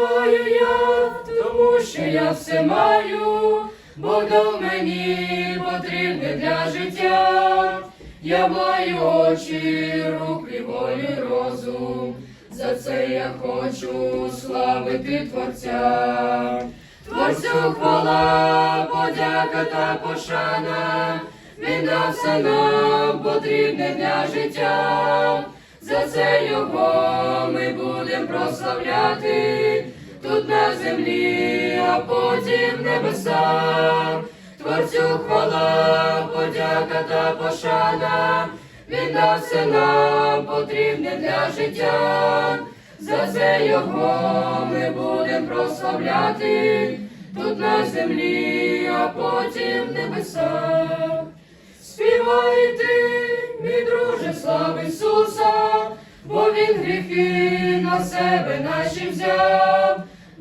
Маю я, тому що я все маю, Бог дав мені потрібне для життя. Я маю очі, руки, волю, розум. За це я хочу славити Творця. Творцю хвала, подяка та пошана. Він дав все нам потрібне для життя. За це його ми будемо прославляти тут на землі, а потім в небесах. Творцю хвала, подяка та пошана. Він дав все нам потрібне для життя. За це його ми будемо прославляти тут на землі, а потім в небесах. Співайте, мій друже, слава Ісуса, бо Він гріхи на себе наші взяв,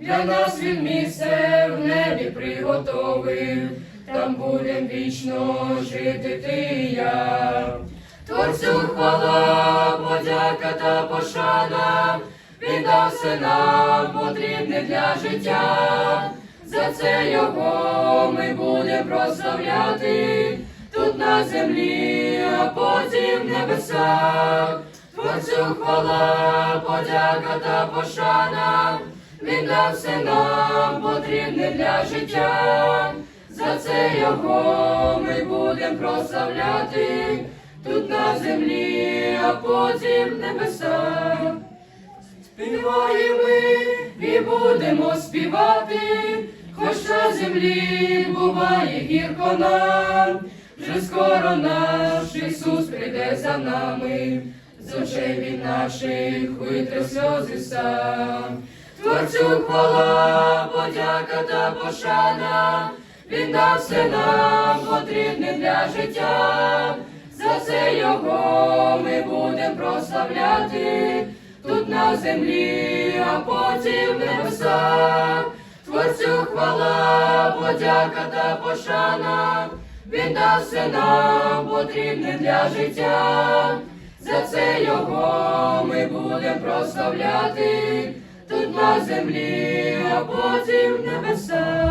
для нас Він місце в небі приготовив, там будем вічно жити ти і я. Творцю хвала, подяка та пошана, Він дав все нам потрібне для життя. За це його ми будемо прославляти тут на землі, а потім в небесах. Творцю хвала, подяка та пошана, він дав все нам потрібне для життя. За це його ми будемо прославляти тут на землі, а потім в небесах. Співаємо ми і будемо співати, хоч на землі буває гірко нам, вже скоро наш Ісус прийде за нами, з очей він наших витре сльози сам. Творцю хвала, подяка та пошана, він дав все нам потрібне для життя. За це його ми будемо прославляти тут на землі, а потім в небесах. Творцю хвала, подяка та пошана, він дав все нам потрібне для життя. За це його ми будемо прославляти землі, а потім небеса.